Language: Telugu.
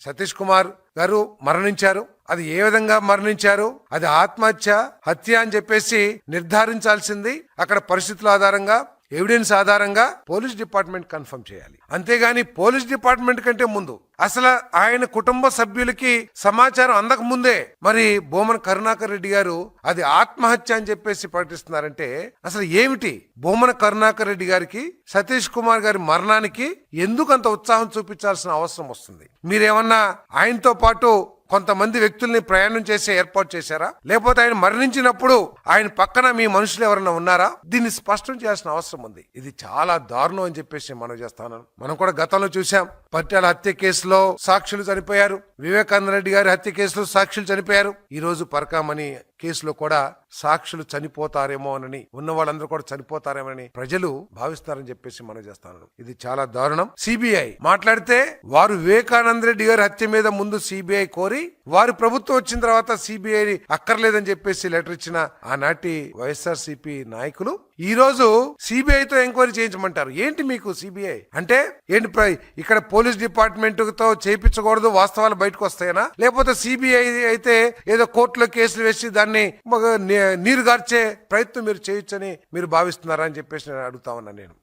సతీష్ కుమార్ గారు మరణించారు. అది ఏ విధంగా మరణించారు? అది ఆత్మహత్య హత్య అని చెప్పేసి నిర్ధారించాల్సింది. అక్కడ పరిస్థితుల ఆధారంగా ఎవిడెన్స్ ఆధారంగా పోలీస్ డిపార్ట్మెంట్ కన్ఫర్మ్ చేయాలి. అంతేగాని పోలీస్ డిపార్ట్మెంట్ కంటే ముందు అసలు ఆయన కుటుంబ సభ్యులకి సమాచారం అందక ముందే మరి బోమన్ కరుణాకర్ రెడ్డి గారు అది ఆత్మహత్య అని చెప్పేసి ప్రకటిస్తున్నారంటే అసలు ఏమిటి బోమన కరుణాకర్ రెడ్డి గారికి సతీష్ కుమార్ గారి మరణానికి ఎందుకు అంత ఉత్సాహం చూపించాల్సిన అవసరం వస్తుంది? మీరేమన్నా ఆయనతో పాటు కొంతమంది వ్యక్తుల్ని ప్రయాణం చేసే ఏర్పాటు చేశారా? లేకపోతే ఆయన మరణించినప్పుడు ఆయన పక్కన మీ మనుషులు ఎవరైనా ఉన్నారా? దీన్ని స్పష్టం చేయాల్సిన అవసరం ఉంది. ఇది చాలా దారుణం అని చెప్పేసి మనం చేస్తాను మనం కూడా గతంలో చూసాం పట్టాల హత్య కేసులో సాక్షులు చనిపోయారు. వివేకానంద రెడ్డి గారి హత్య కేసులో సాక్షులు చనిపోయారు. ఈ రోజు పరకామని కేసులో కూడా సాక్షులు చనిపోతారేమో అనని ఉన్న వాళ్ళందరూ కూడా చనిపోతారేమోనని ప్రజలు భావిస్తారని చెప్పేసి మనం చేస్తాను. ఇది చాలా దారుణం. సిబిఐ మాట్లాడితే వారు వివేకానంద రెడ్డి గారి హత్య మీద ముందు సిబిఐ కోరి వారి ప్రభుత్వం వచ్చిన తర్వాత సిబిఐ అక్కర్లేదని చెప్పేసి లెటర్ ఇచ్చిన ఆనాటి వైఎస్ఆర్ నాయకులు ఈ రోజు సిబిఐతో ఎంక్వైరీ చేయించమంటారు. ఏంటి మీకు సిబిఐ అంటే ఏంటి ఇక్కడ పోలీస్ డిపార్ట్మెంట్తో చేయించకూడదు వాస్తవాలు బయటకు వస్తాయనా? లేకపోతే సిబిఐ అయితే ఏదో కోర్టులో కేసులు వేసి దాన్ని నీరుగార్చే నీరు గార్చే ప్రయత్నం మీరు చేయొచ్చని మీరు భావిస్తున్నారా అని చెప్పేసి నేను అడుగుతా ఉన్నా నేను.